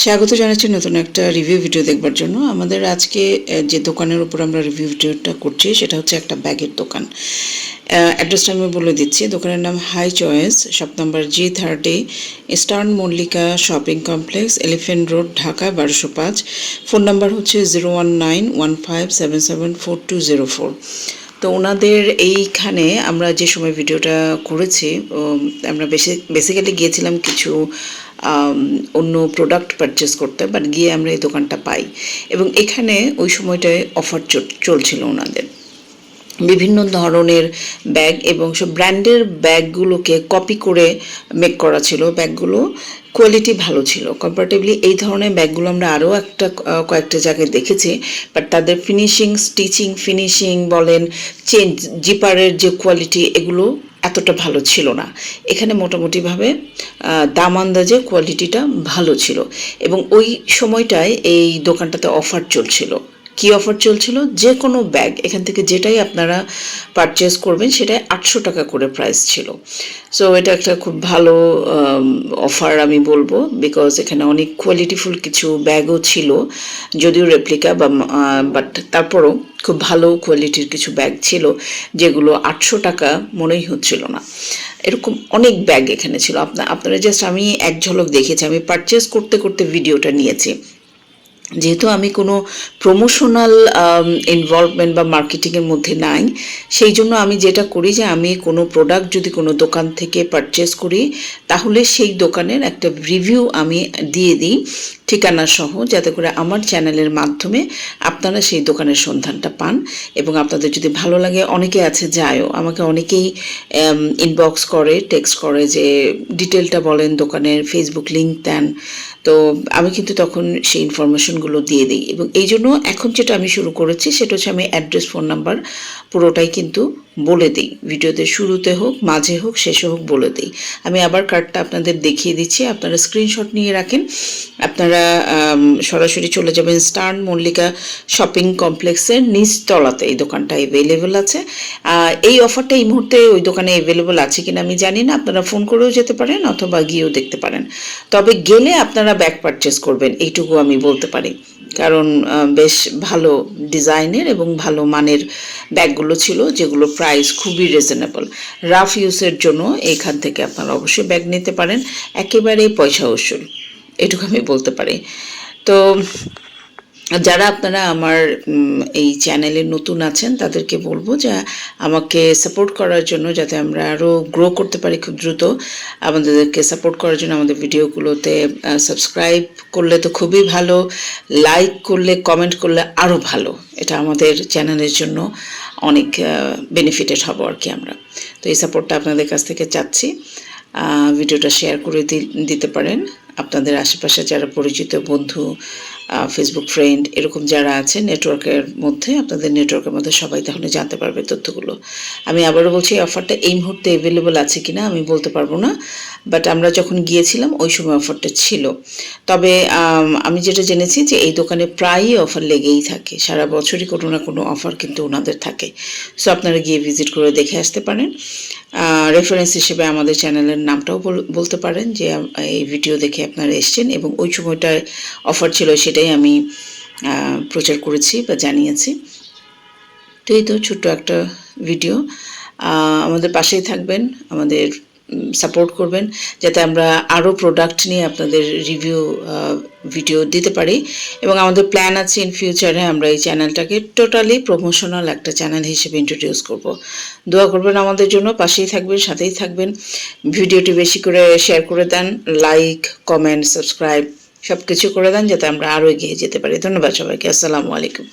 স্বাগত জানাচ্ছি নতুন একটা রিভিউ ভিডিও দেখবার জন্য। আমাদের আজকে যে দোকানের উপর আমরা রিভিউ ভিডিওটা করছি, সেটা হচ্ছে একটা ব্যাগের দোকান। অ্যাড্রেসটা আমি বলে দিচ্ছি। দোকানের নাম high choice shop number G thirty stern Mallika shopping complex Elephant Road Dhaka বারোশো পাঁচ। ফোন নাম্বার হচ্ছে zero one nine one five seven seven four two zero four তো ওনাদের এইখানে আমরা যে সময় ভিডিওটা করেছি আমরা বেশি বেসিক্যালি গিয়েছিলাম কিছু অন্য প্রোডাক্ট পারচেস করতে বাট গিয়ে আমরা এই দোকানটা পাই। এবং এখানে ওই সময়টায় অফার চলছিল ওনাদের। বিভিন্ন ধরনের ব্যাগ এবং সব ব্র্যান্ডের ব্যাগগুলোকে কপি করে মেক করা ছিল। ব্যাগগুলো কোয়ালিটি ভালো ছিল। কম্পারেটিভলি এই ধরনের ব্যাগগুলো আমরা আরও একটা কয়েকটা জায়গায় দেখেছি বাট তাদের ফিনিশিং স্টিচিং ফিনিশিং বলেন চেঞ্জ জিপারের যে কোয়ালিটি এগুলো এতটা ভালো ছিল না। এখানে মোটামুটিভাবে দাম আন্দাজে কোয়ালিটিটা ভালো ছিল। এবং ওই সময়টায় এই দোকানটাতে অফার চলছিল। কি অফার চলছিল যে কোনো ব্যাগ এখান থেকে যেটাই আপনারা পারচেস করবেন, সেটাই আটশো টাকা করে প্রাইস ছিল। সো এটা একটা খুব ভালো অফার আমি বলব বিকজ এখানে অনেক কোয়ালিটিফুল কিছু ব্যাগও ছিল, যদিও রেপ্লিকা বা বাট তারপরও খুব ভালো কোয়ালিটির কিছু ব্যাগ ছিল, যেগুলো আটশো টাকা মনেই হচ্ছিল না। এরকম অনেক ব্যাগ এখানে ছিল। আপনার আপনারা জাস্ট আমি এক ঝলক দেখেছি, আমি পারচেস করতে করতে ভিডিওটা নিয়েছি। যেহেতু আমি কোনো প্রমোশনাল ইনভলভমেন্ট বা মার্কেটিংয়ের মধ্যে নাই, সেই জন্য আমি যেটা করি যে আমি কোনো প্রোডাক্ট যদি কোনো দোকান থেকে পারচেস করি, তাহলে সেই দোকানের একটা রিভিউ আমি দিয়ে দিই ঠিকানা সহ, যাতে করে আমার চ্যানেলের মাধ্যমে আপনারা সেই দোকানের সন্ধানটা পান এবং আপনাদের যদি ভালো লাগে, অনেকে আছে যায়ও, আমাকে অনেকেই ইনবক্স করে টেক্সট করে যে ডিটেলটা বলেন দোকানের ফেসবুক লিঙ্ক দেন তো আমি কিন্তু তখন সেই ইনফরমেশনগুলো দিয়ে দিই। এবং এই জন্য এখন যেটা আমি শুরু করেছি সেটা হচ্ছে আমি অ্যাড্রেস ফোন নাম্বার পুরোটাই কিন্তু বলে দিই। ভিডিওতে শুরুতে হোক, মাঝে হোক, শেষে হোক বলে দিই। আমি আবার কার্ডটা আপনাদের দেখিয়ে দিচ্ছি। আপনারা স্ক্রিনশট নিয়ে রাখেন। আপনারা সরাসরি চলে যাবেন স্টার্ন মল্লিকা শপিং কমপ্লেক্সের নিচতলাতে। এই দোকানটা অ্যাভেলেবেল আছে। এই অফারটা এই মুহূর্তে ওই দোকানে অ্যাভেলেবেল আছে কিনা আমি জানি না। আপনারা ফোন করেও যেতে পারেন অথবা গিয়েও দেখতে পারেন। তবে গেলে আপনারা ব্যাগ পারচেস করবেন। এইটুকু আমি বলতে পারি। কারণ বেশ ভালো ডিজাইনের এবং ভালো মানের ব্যাগগুলো ছিল, যেগুলো প্রাইস খুবই রিজনেবল রাফ ইউজের জন্য এখান থেকে আপনারা অবশ্যই ব্যাগ নিতে পারেন। একেবারেই পয়সা উসুল। এটুকু আমি বলতে পারি। তো যারা আপনারা আমার এই চ্যানেলে নতুন আছেন, তাদেরকে বলব যে আমাকে সাপোর্ট করার জন্য যাতে আমরা আরও গ্রো করতে পারি খুব দ্রুত। আমাদেরকে সাপোর্ট করার জন্য আমাদের ভিডিওগুলোতে সাবস্ক্রাইব করলে তো খুবই ভালো লাইক করলে কমেন্ট করলে আরও ভালো। এটা আমাদের চ্যানেলের জন্য অনেক বেনিফিটেড হব আর কি আমরা। তো এই সাপোর্টটা আপনাদের কাছ থেকে চাচ্ছি। ভিডিওটা শেয়ার করে দিতে পারেন। আপনাদের আশেপাশে যারা পরিচিত বন্ধু ফেসবুক ফ্রেন্ড এরকম যারা আছে নেটওয়ার্কের মধ্যে, আপনাদের নেটওয়ার্কের মধ্যে সবাই তাহলে জানতে পারবে তথ্যগুলো। আমি আবারও বলছি এই অফারটা এই মুহূর্তে অ্যাভেলেবল আছে কিনা আমি বলতে পারব না বাট আমরা যখন গিয়েছিলাম, ওই সময় অফারটা ছিল। তবে, আমি যেটা জেনেছি যে এই দোকানে প্রায়ই অফার লেগেই থাকে। সারা বছরই কোনো না কোনো অফার কিন্তু ওনাদের থাকে। সো আপনারা গিয়ে ভিজিট করে দেখে আসতে পারেন। রেফারেন্স হিসেবে আমাদের চ্যানেলের নামটাও বল- বলতে পারেন যে এই ভিডিও দেখে আপনারা এসছেন এবং ওই সময়টায় অফার ছিল সেটাই আমি প্রচার করেছি বা জানিয়েছি। তো এই তো ছোট্ট একটা ভিডিও। আমাদের পাশেই থাকবেন, আমাদের সাপোর্ট করবেন, যাতে আমরা আরও প্রোডাক্ট নিয়ে আপনাদের রিভিউ ভিডিও দিতে পারি। এবং আমাদের প্ল্যান আছে ইন ফিউচারে আমরা এই চ্যানেলটাকে টোটালি প্রমোশনাল একটা চ্যানেল হিসেবে ইন্ট্রোডিউস করব। দোয়া করবেন আমাদের জন্য, পাশেই থাকবেন, সাথেই থাকবেন। ভিডিওটি বেশি করে শেয়ার করে দেন, লাইক, কমেন্ট, সাবস্ক্রাইব। সব কিছু করে দেন যাতে আমরা আরও এগিয়ে যেতে পারি। ধন্যবাদ সবাইকে। আসসালামু আলাইকুম।